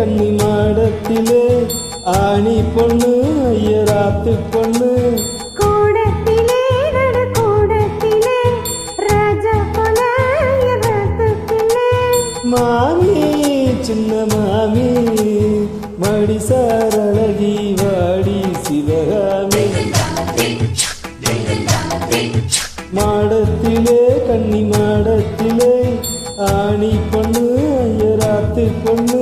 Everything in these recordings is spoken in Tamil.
கன்னி மாடத்திலே ஆணி பொண்ணு ஐயராத்து பொண்ணு. மாமி சின்ன மாமி மடி சாரழகி வாடி சிவகாமி. மாடத்திலே கன்னி மாடத்திலே ஆணி பொண்ணு ஐயராத்து பொண்ணு.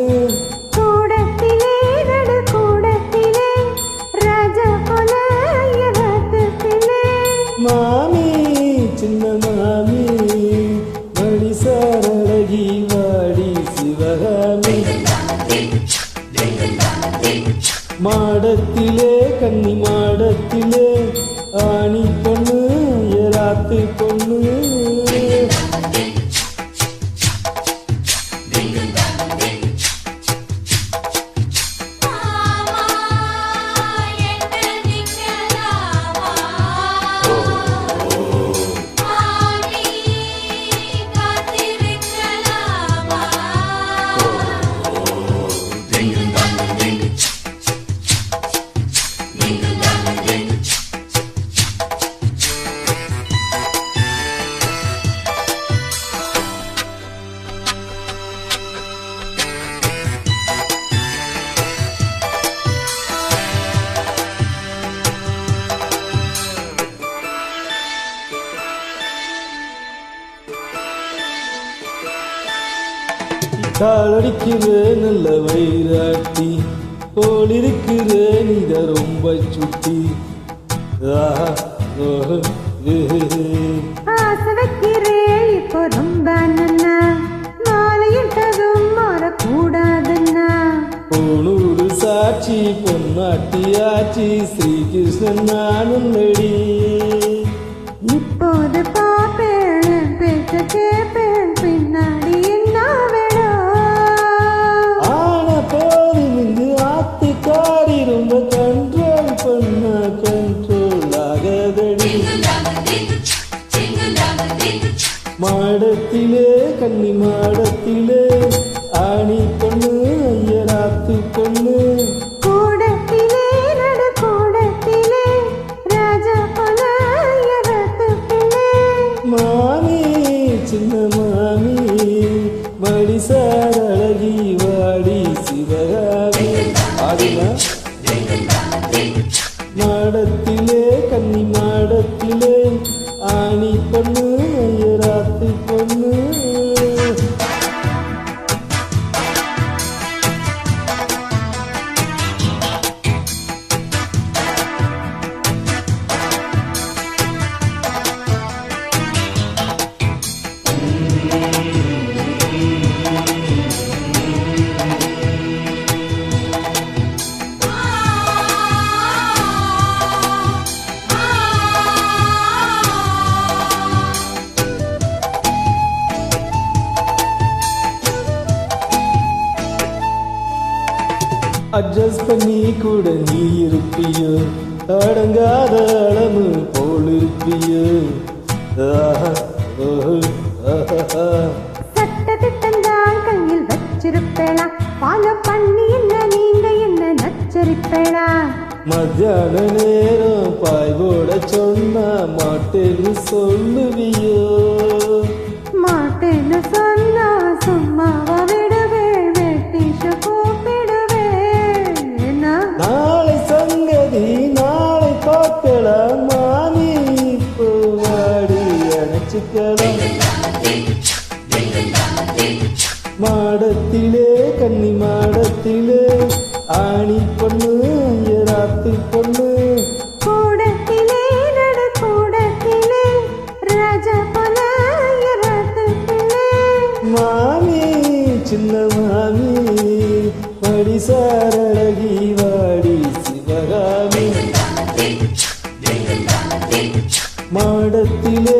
மாடத்திலே கன்னி மாடத்திலே. காலடிக்குவே நல்ல வயிறாட்டி போலிருக்குறே நீத ரொம்ப சுட்டி. ஆஹா, ஓஹோ, ஏ, ஏ, ஏ. ஆசை வைக்கிறேன் இப்போ ரொம்ப நன்னா மாலையிட்டதும் மாறக்கூடாதுன்னா. போனூரு சாட்சி பொன்னாட்டியாச்சி ஸ்ரீகிருஷ்ணன் நானும் நடி இப்போது மாடத்திலே கன்னி மாடத்திலே ஆணி பொண்ணு ஐயராத்து பொண்ணு கூடத்திலே நடு அட்ஜஸ்ட் பண்ணி கூட நீ இருப்பியோ. அடங்காத அளவு போல் இருப்பியோ. ஆஹா, ஓஹோ, ஆஹா. சட்ட திட்டந்தான் கையில் வச்சிருப்பேளா. ஃபாலோ பண்ணி என்ன நீங்க என்ன நச்சரிப்பேளா? மத்தியான நேரம் பாய் போட சொன்னா மாட்டேன்னு சொல்லுவியோ. அணைச்சுக்கலாம் மாடத்திலே கன்னி மாடத்திலே ஆணி பொண்ணு ஐயராத்து பொண்ணு. மாமி சின்ன மாமி வாடி சாரழகி வாடி சிவகாமி. மாடத்திலே